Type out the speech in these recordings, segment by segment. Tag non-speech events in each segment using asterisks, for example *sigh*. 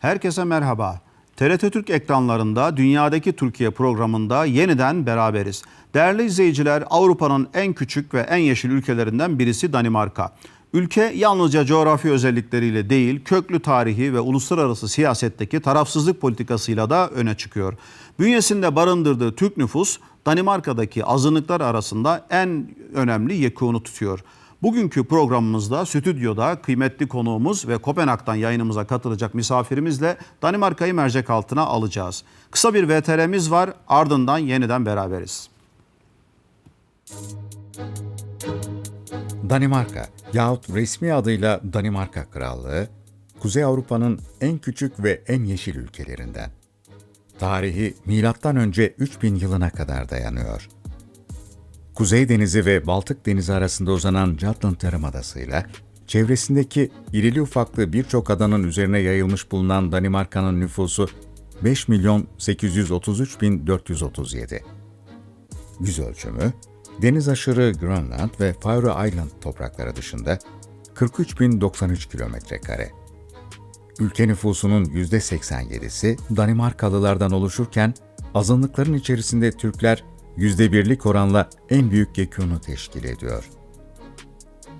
Herkese merhaba. TRT Türk ekranlarında Dünyadaki Türkiye programında yeniden beraberiz. Değerli izleyiciler, Avrupa'nın en küçük ve en yeşil ülkelerinden birisi Danimarka. Ülke yalnızca coğrafi özellikleriyle değil, köklü tarihi ve uluslararası siyasetteki tarafsızlık politikasıyla da öne çıkıyor. Bünyesinde barındırdığı Türk nüfus Danimarka'daki azınlıklar arasında en önemli yekûnu tutuyor. Bugünkü programımızda stüdyoda kıymetli konuğumuz ve Kopenhag'dan yayınımıza katılacak misafirimizle Danimarka'yı mercek altına alacağız. Kısa bir VTR'miz var ardından yeniden beraberiz. Danimarka yahut resmi adıyla Danimarka Krallığı, Kuzey Avrupa'nın en küçük ve en yeşil ülkelerinden. Tarihi milattan önce 3000 yılına kadar dayanıyor. Kuzey Denizi ve Baltık Denizi arasında uzanan Jutland Yarımadası'yla çevresindeki irili ufaklı birçok adanın üzerine yayılmış bulunan Danimarka'nın nüfusu 5 milyon 833 bin 437. Yüz ölçümü, deniz aşırı Grönland ve Faroe Island toprakları dışında 43.093 kilometre kare. Ülke nüfusunun %87'si Danimarkalılardan oluşurken azınlıkların içerisinde Türkler %1'lik oranla en büyük yekûnu teşkil ediyor.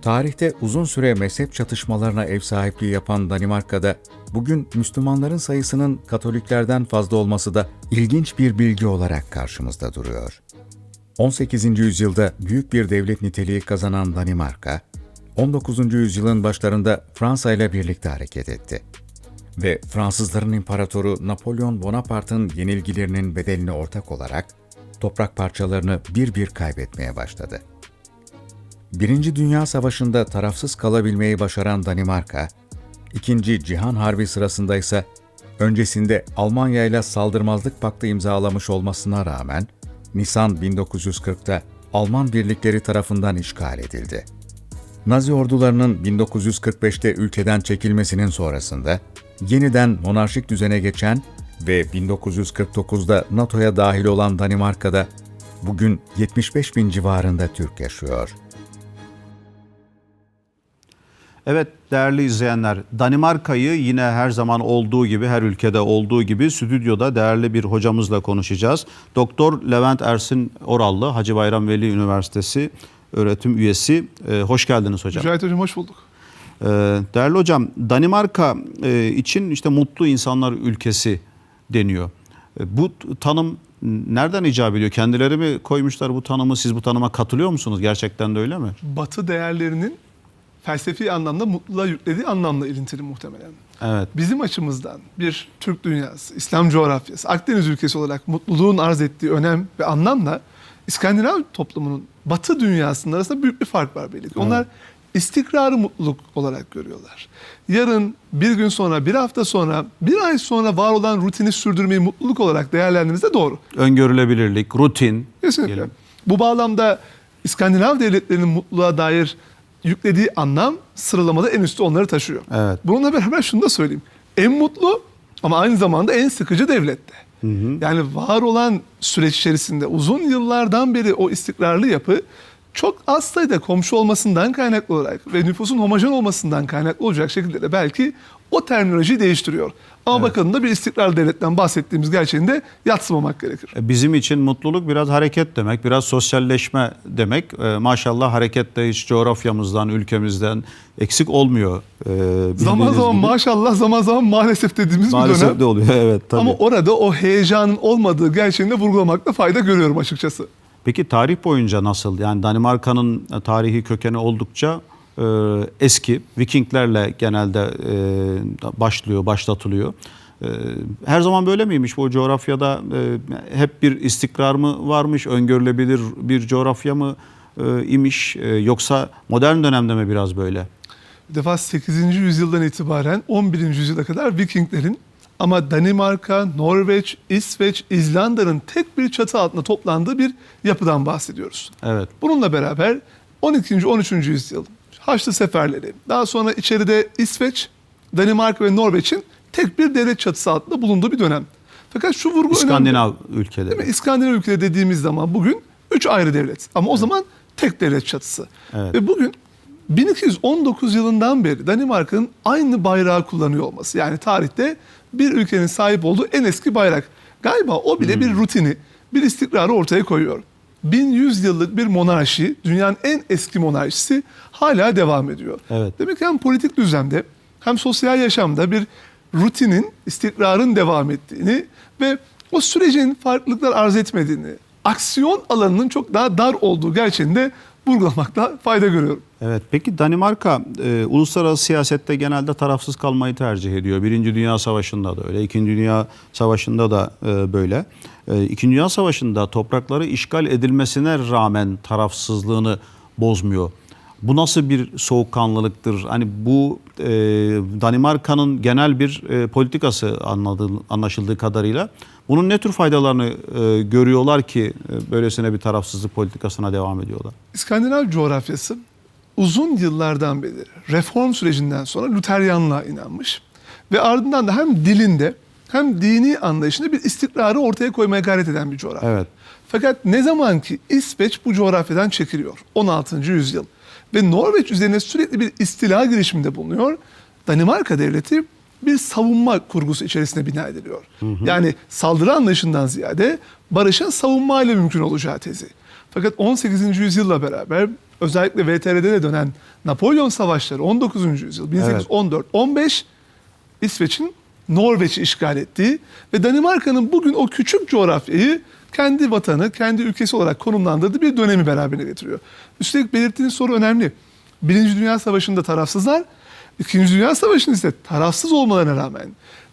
Tarihte uzun süre mezhep çatışmalarına ev sahipliği yapan Danimarka'da bugün Müslümanların sayısının Katoliklerden fazla olması da ilginç bir bilgi olarak karşımızda duruyor. 18. yüzyılda büyük bir devlet niteliği kazanan Danimarka, 19. yüzyılın başlarında Fransa ile birlikte hareket etti. Ve Fransızların imparatoru Napolyon Bonaparte'ın yenilgilerinin bedeline ortak olarak toprak parçalarını bir bir kaybetmeye başladı. Birinci Dünya Savaşı'nda tarafsız kalabilmeyi başaran Danimarka, İkinci Cihan Harbi sırasında ise öncesinde Almanya ile saldırmazlık paktı imzalamış olmasına rağmen Nisan 1940'ta Alman birlikleri tarafından işgal edildi. Nazi ordularının 1945'te ülkeden çekilmesinin sonrasında yeniden monarşik düzene geçen ve 1949'da NATO'ya dahil olan Danimarka'da bugün 75 bin civarında Türk yaşıyor. Evet değerli izleyenler, Danimarka'yı yine her zaman olduğu gibi, her ülkede olduğu gibi stüdyoda değerli bir hocamızla konuşacağız. Doktor Levent Ersin Orallı, Hacı Bayram Veli Üniversitesi öğretim üyesi. Ee, hoş geldiniz hocam. Mücahit Hocam hoş bulduk. Ee, değerli hocam, Danimarka e, için işte mutlu insanlar ülkesi deniyor. E, bu tanım nereden icap ediyor? Kendileri mi koymuşlar bu tanımı? Siz bu tanıma katılıyor musunuz? Gerçekten de öyle mi? Batı değerlerinin felsefi anlamda mutluluğa yüklediği anlamla ilintili muhtemelen. Evet. Bizim açımızdan bir Türk dünyası, İslam coğrafyası, Akdeniz ülkesi olarak mutluluğun arz ettiği önem ve anlamla İskandinav toplumunun Batı dünyasının arasında büyük bir fark var belli ki. Onlar istikrarı mutluluk olarak görüyorlar. Yarın, bir gün sonra, bir hafta sonra, bir ay sonra var olan rutini sürdürmeyi mutluluk olarak değerlendirdiğimizde doğru. Öngörülebilirlik, rutin. Kesinlikle. diyelim. Bu bağlamda İskandinav devletlerinin mutluluğa dair yüklediği anlam sıralamada en üstte onları taşıyor. Evet. Bununla beraber şunu da söyleyeyim. En mutlu ama aynı zamanda en sıkıcı devlette. Yani var olan süreç içerisinde uzun yıllardan beri o istikrarlı yapı çok az sayıda komşu olmasından kaynaklı olarak ve nüfusun homojen olmasından kaynaklı olacak şekilde de belki o terminolojiyi değiştiriyor. Ama bakın da bir istikrarlı devletten bahsettiğimiz gerçeğinde yatsımamak gerekir. E, Bizim için mutluluk biraz hareket demek, biraz sosyalleşme demek. E, maşallah hareket de hiç coğrafyamızdan, ülkemizden eksik olmuyor. E, Zaman zaman gibi. maşallah zaman zaman maalesef dediğimiz bir maalesef dönem. de oluyor. *laughs* Evet tabii. Ama orada o heyecanın olmadığı gerçeğini de vurgulamakta fayda görüyorum açıkçası. Peki tarih boyunca nasıl? Yani Danimarka'nın tarihi kökeni oldukça e, eski. Vikinglerle genelde e, başlıyor, başlatılıyor. E, her zaman böyle miymiş bu coğrafyada? e, hep bir istikrar mı varmış? Öngörülebilir bir coğrafya mı e, imiş? E, yoksa modern dönemde mi biraz böyle? Bir defa 8. yüzyıldan itibaren 11. yüzyıla kadar Vikinglerin ama Danimarka, Norveç, İsveç, İzlanda'nın tek bir çatı altında toplandığı bir yapıdan bahsediyoruz. Evet. Bununla beraber 12. 13. yüzyıl Haçlı seferleri, daha sonra içeride İsveç, Danimarka ve Norveç'in tek bir devlet çatısı altında bulunduğu bir dönem. Fakat şu vurgu önemli. İskandinav Değil mi? ülkeleri. İskandinav ülkeleri dediğimiz zaman bugün üç ayrı devlet. Ama o zaman tek devlet çatısı. Evet. Ve bugün 1219 yılından beri Danimarka'nın aynı bayrağı kullanıyor olması. Yani tarihte bir ülkenin sahip olduğu en eski bayrak. Galiba o bile bir rutini, bir istikrarı ortaya koyuyor. 1100 yıllık bir monarşi, dünyanın en eski monarşisi hala devam ediyor. Evet. Demek ki hem politik düzlemde hem sosyal yaşamda bir rutinin, istikrarın devam ettiğini ve o sürecin farklılıklar arz etmediğini, aksiyon alanının çok daha dar olduğu gerçeğini de vurgulamakta fayda görüyorum. Evet. Peki Danimarka e, uluslararası siyasette genelde tarafsız kalmayı tercih ediyor. Birinci Dünya Savaşı'nda da öyle, İkinci Dünya Savaşı'nda da e, böyle. E, İkinci Dünya Savaşı'nda toprakları işgal edilmesine rağmen tarafsızlığını bozmuyor. Bu nasıl bir soğukkanlılıktır? Hani bu e, Danimarka'nın genel bir e, politikası anladığı, anlaşıldığı kadarıyla. Bunun ne tür faydalarını e, görüyorlar ki e, böylesine bir tarafsızlık politikasına devam ediyorlar? İskandinav coğrafyası uzun yıllardan beri reform sürecinden sonra Luteryanlığa inanmış ve ardından da hem dilinde hem dini anlayışında bir istikrarı ortaya koymaya gayret eden bir coğrafya. Evet. Fakat ne zaman ki İsveç bu coğrafyadan çekiliyor 16. yüzyıl ve Norveç üzerine sürekli bir istila girişiminde bulunuyor. Danimarka devleti bir savunma kurgusu içerisinde bina ediliyor. Yani saldırı anlayışından ziyade barışın savunma ile mümkün olacağı tezi. Fakat 18. yüzyılla beraber özellikle VTR'de de dönen Napolyon savaşları 19. yüzyıl 1814-15 İsveç'in Norveç'i işgal ettiği ve Danimarka'nın bugün o küçük coğrafyayı kendi vatanı, kendi ülkesi olarak konumlandırdığı bir dönemi beraberine getiriyor. Üstelik belirttiğiniz soru önemli. Birinci Dünya Savaşı'nda tarafsızlar, İkinci Dünya Savaşı'nda ise tarafsız olmalarına rağmen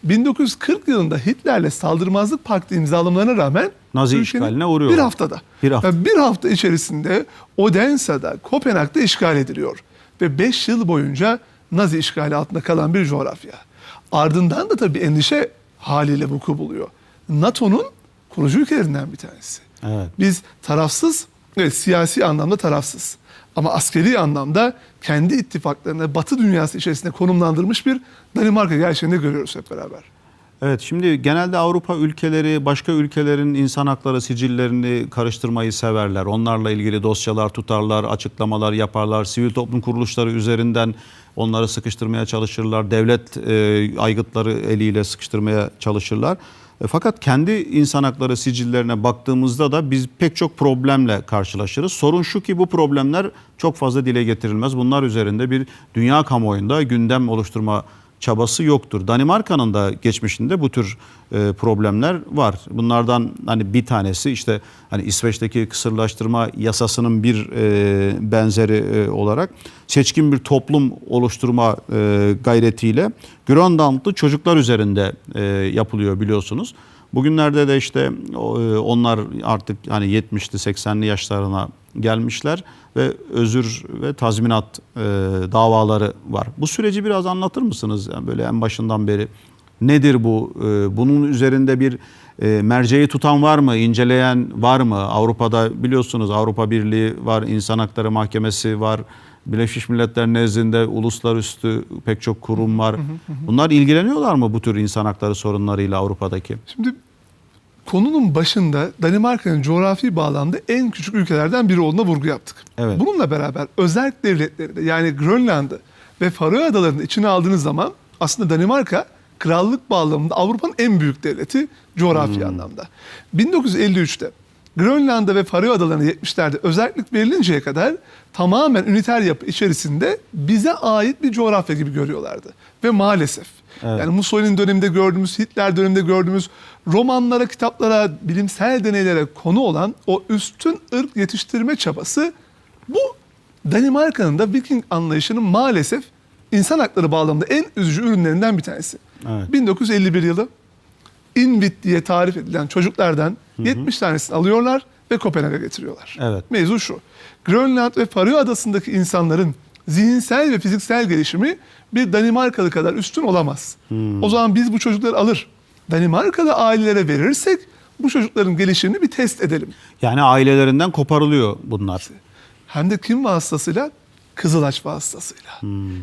1940 yılında Hitler'le saldırmazlık paktı imzalamalarına rağmen Nazi işgaline uğruyorlar. Bir haftada. Bir hafta. Ve bir hafta içerisinde Odensa'da, Kopenhag'da işgal ediliyor. Ve 5 yıl boyunca Nazi işgali altında kalan bir coğrafya. Ardından da tabii endişe haliyle vuku buluyor. NATO'nun kurucu ülkelerinden bir tanesi. Evet. Biz tarafsız, evet siyasi anlamda tarafsız. Ama askeri anlamda kendi ittifaklarını Batı dünyası içerisinde konumlandırmış bir Danimarka gerçeğini görüyoruz hep beraber. Evet şimdi genelde Avrupa ülkeleri başka ülkelerin insan hakları sicillerini karıştırmayı severler. Onlarla ilgili dosyalar tutarlar, açıklamalar yaparlar. Sivil toplum kuruluşları üzerinden onları sıkıştırmaya çalışırlar. Devlet e, aygıtları eliyle sıkıştırmaya çalışırlar. E, fakat kendi insan hakları sicillerine baktığımızda da biz pek çok problemle karşılaşırız. Sorun şu ki bu problemler çok fazla dile getirilmez. Bunlar üzerinde bir dünya kamuoyunda gündem oluşturma çabası yoktur. Danimarka'nın da geçmişinde bu tür e, problemler var. Bunlardan hani bir tanesi işte hani İsveç'teki kısırlaştırma yasasının bir e, benzeri e, olarak seçkin bir toplum oluşturma e, gayretiyle Grönlandlı çocuklar üzerinde e, yapılıyor biliyorsunuz. Bugünlerde de işte e, onlar artık hani 70'li 80'li yaşlarına gelmişler ve özür ve tazminat e, davaları var. Bu süreci biraz anlatır mısınız? Yani böyle en başından beri nedir bu? E, bunun üzerinde bir merceği tutan var mı? İnceleyen var mı? Avrupa'da biliyorsunuz Avrupa Birliği var, İnsan Hakları Mahkemesi var. Birleşmiş Milletler nezdinde uluslararası pek çok kurum var. Bunlar ilgileniyorlar mı bu tür insan hakları sorunlarıyla Avrupa'daki? Şimdi konunun başında Danimarka'nın coğrafi bağlamda en küçük ülkelerden biri olduğuna vurgu yaptık. Evet. Bununla beraber özel devletleri de yani Grönland'ı ve Faroe Adaları'nı içine aldığınız zaman aslında Danimarka krallık bağlamında Avrupa'nın en büyük devleti coğrafi anlamda. 1953'te Grönland'a ve Faroe Adaları'na 70'lerde özellik verilinceye kadar tamamen üniter yapı içerisinde bize ait bir coğrafya gibi görüyorlardı. Ve maalesef Evet. yani Mussolini döneminde gördüğümüz, Hitler döneminde gördüğümüz romanlara, kitaplara, bilimsel deneylere konu olan o üstün ırk yetiştirme çabası bu Danimarka'nın da Viking anlayışının maalesef insan hakları bağlamında en üzücü ürünlerinden bir tanesi. Evet. 1951 yılı Inuit diye tarif edilen çocuklardan 70 tanesini alıyorlar ve Kopenhag'a getiriyorlar. Evet. Mevzu şu. Grönland ve Faroe Adası'ndaki insanların zihinsel ve fiziksel gelişimi bir Danimarkalı kadar üstün olamaz. O zaman biz bu çocukları alır. Danimarkalı ailelere verirsek bu çocukların gelişimini bir test edelim. Yani ailelerinden koparılıyor bunlar. Hem de kim vasıtasıyla? Kızılaç vasıtasıyla.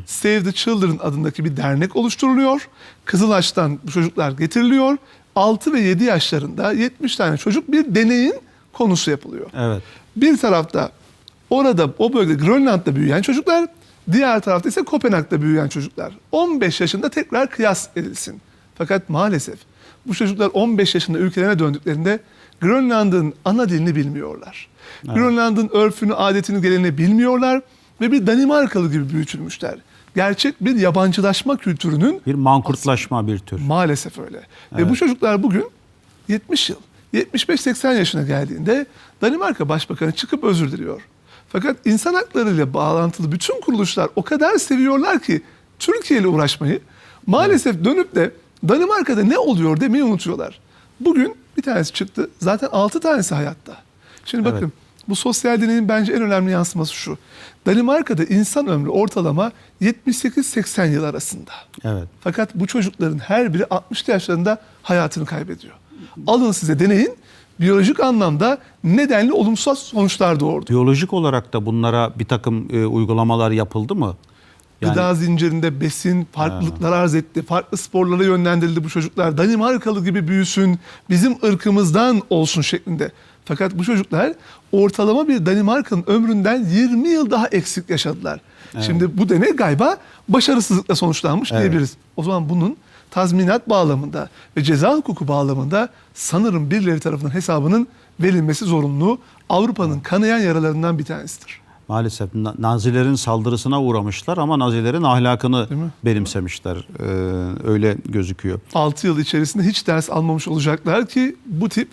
Save the Children adındaki bir dernek oluşturuluyor. Kızılaç'tan bu çocuklar getiriliyor. 6 ve 7 yaşlarında 70 tane çocuk bir deneyin konusu yapılıyor. Evet. Bir tarafta orada o bölgede Grönland'da büyüyen çocuklar, diğer tarafta ise Kopenhag'da büyüyen çocuklar. 15 yaşında tekrar kıyas edilsin. Fakat maalesef bu çocuklar 15 yaşında ülkelerine döndüklerinde Grönland'ın ana dilini bilmiyorlar. Grönland'ın örfünü, adetini, geleneğini bilmiyorlar ve bir Danimarkalı gibi büyütülmüşler. Gerçek bir yabancılaşma kültürünün Bir mankurtlaşma bir tür. Maalesef öyle. Ve bu çocuklar bugün 70 yıl, 75-80 yaşına geldiğinde Danimarka Başbakanı çıkıp özür diliyor. Fakat insan haklarıyla bağlantılı bütün kuruluşlar o kadar seviyorlar ki Türkiye ile uğraşmayı maalesef dönüp de Danimarka'da ne oluyor demeyi unutuyorlar. Bugün bir tanesi çıktı. Zaten 6 tanesi hayatta. Şimdi bakın Evet. Bu sosyal deneyin bence en önemli yansıması şu. Danimarka'da insan ömrü ortalama 78-80 yıl arasında. Evet. Fakat bu çocukların her biri 60'lı yaşlarında hayatını kaybediyor. Alın size deneyin. Biyolojik anlamda nedenli olumsuz sonuçlar doğurdu. Biyolojik olarak da bunlara bir takım e, uygulamalar yapıldı mı? Yani- Gıda zincirinde besin farklılıklar arz etti. Farklı sporlara yönlendirildi bu çocuklar. Danimarkalı gibi büyüsün, bizim ırkımızdan olsun şeklinde. Fakat bu çocuklar ortalama bir Danimarka'nın ömründen 20 yıl daha eksik yaşadılar. Şimdi bu deney galiba başarısızlıkla sonuçlanmış Evet. diyebiliriz. O zaman bunun tazminat bağlamında ve ceza hukuku bağlamında sanırım birileri tarafından hesabının verilmesi zorunlu. Avrupa'nın kanayan yaralarından bir tanesidir. Maalesef Na- Nazilerin saldırısına uğramışlar ama Nazilerin ahlakını benimsemişler. Ee, öyle gözüküyor. 6 yıl içerisinde hiç ders almamış olacaklar ki bu tip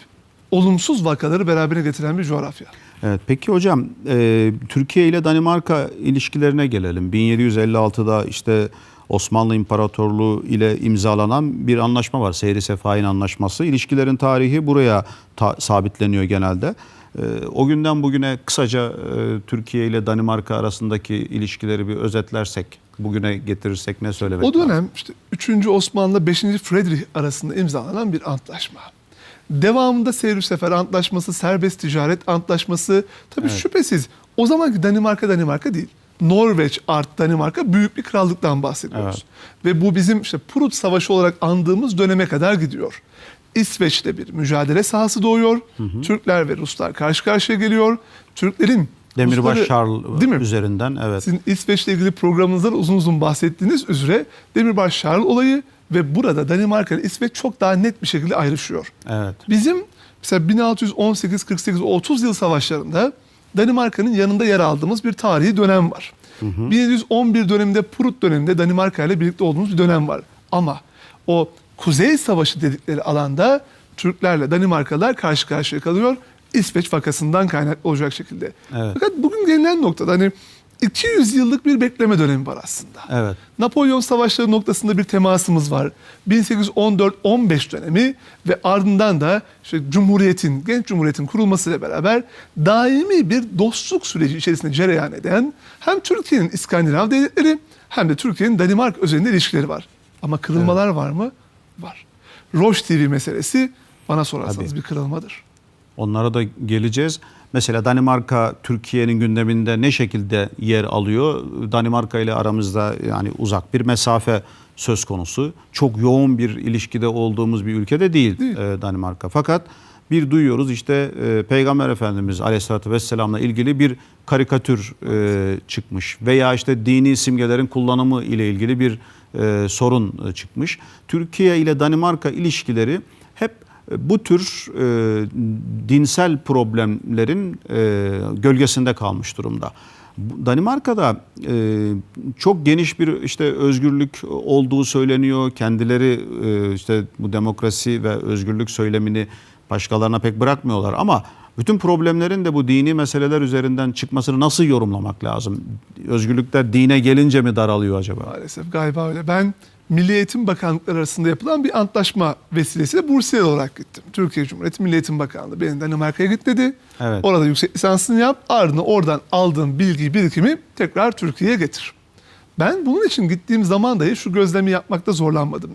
olumsuz vakaları beraberine getiren bir coğrafya. Evet, peki hocam e, Türkiye ile Danimarka ilişkilerine gelelim. 1756'da işte Osmanlı İmparatorluğu ile imzalanan bir anlaşma var. Seyri Sefahin Anlaşması. İlişkilerin tarihi buraya ta- sabitleniyor genelde. E, o günden bugüne kısaca e, Türkiye ile Danimarka arasındaki ilişkileri bir özetlersek, bugüne getirirsek ne söylemek O lazım? dönem işte 3. Osmanlı 5. Friedrich arasında imzalanan bir antlaşma. Devamında Seyri Sefer Antlaşması, serbest ticaret antlaşması tabii şüphesiz o zamanki Danimarka Danimarka değil. Norveç art Danimarka büyük bir krallıktan bahsediyoruz. Ve bu bizim işte Prut Savaşı olarak andığımız döneme kadar gidiyor. İsveç'te bir mücadele sahası doğuyor. Türkler ve Ruslar karşı karşıya geliyor. Türklerin Demirbaş Rusları- değil mi? üzerinden evet. Sizin İsveç'le ilgili programınızda da uzun uzun bahsettiğiniz üzere Demirbaş Charles olayı ve burada Danimarka ile İsveç çok daha net bir şekilde ayrışıyor. Evet. Bizim mesela 1618, 48, 30 yıl savaşlarında Danimarka'nın yanında yer aldığımız bir tarihi dönem var. 1711 döneminde Prut döneminde Danimarka ile birlikte olduğumuz bir dönem var. Ama o Kuzey Savaşı dedikleri alanda Türklerle Danimarkalılar karşı karşıya kalıyor. İsveç vakasından kaynaklı olacak şekilde. Evet. Fakat bugün gelinen noktada hani 200 yıllık bir bekleme dönemi var aslında. Evet. Napolyon Savaşları noktasında bir temasımız var. 1814-15 dönemi ve ardından da işte Cumhuriyet'in, genç Cumhuriyet'in kurulmasıyla beraber daimi bir dostluk süreci içerisinde cereyan eden hem Türkiye'nin İskandinav devletleri hem de Türkiye'nin Danimarka özelinde ilişkileri var. Ama kırılmalar var mı? Var. Roche TV meselesi bana sorarsanız Tabii. bir kırılmadır. Onlara da geleceğiz. Mesela Danimarka Türkiye'nin gündeminde ne şekilde yer alıyor? Danimarka ile aramızda yani uzak bir mesafe söz konusu. Çok yoğun bir ilişkide olduğumuz bir ülkede değil, Değil. e, Danimarka. Fakat bir duyuyoruz işte e, Peygamber Efendimiz Aleyhisselatü Vesselam'la ilgili bir karikatür e, çıkmış. Veya işte dini simgelerin kullanımı ile ilgili bir e, sorun e, çıkmış. Türkiye ile Danimarka ilişkileri hep e, bu tür e, dinsel problemlerin e, gölgesinde kalmış durumda. Danimarka'da e, çok geniş bir işte özgürlük olduğu söyleniyor. Kendileri e, işte bu demokrasi ve özgürlük söylemini başkalarına pek bırakmıyorlar ama bütün problemlerin de bu dini meseleler üzerinden çıkmasını nasıl yorumlamak lazım? Özgürlükler dine gelince mi daralıyor acaba? Maalesef galiba öyle. Ben Milli Eğitim Bakanlıkları arasında yapılan bir antlaşma vesilesiyle Bursiyer olarak gittim. Türkiye Cumhuriyeti Milli Eğitim Bakanlığı beni Danimarka'ya git dedi. Evet. Orada yüksek lisansını yap. Ardından oradan aldığın bilgiyi, birikimi tekrar Türkiye'ye getir. Ben bunun için gittiğim zaman dahi şu gözlemi yapmakta zorlanmadım.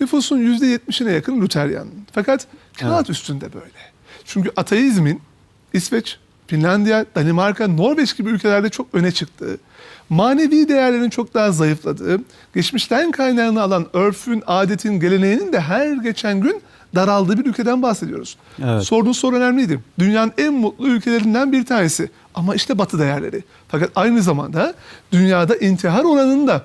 Nüfusun %70'ine yakın Lüteryan. Fakat kağıt üstünde böyle. Çünkü ateizmin İsveç, Finlandiya, Danimarka, Norveç gibi ülkelerde çok öne çıktığı, manevi değerlerin çok daha zayıfladığı, geçmişten kaynağını alan örfün, adetin, geleneğinin de her geçen gün daraldığı bir ülkeden bahsediyoruz. Evet. Sorduğunuz soru önemliydi. Dünyanın en mutlu ülkelerinden bir tanesi. Ama işte batı değerleri. Fakat aynı zamanda dünyada intihar oranının da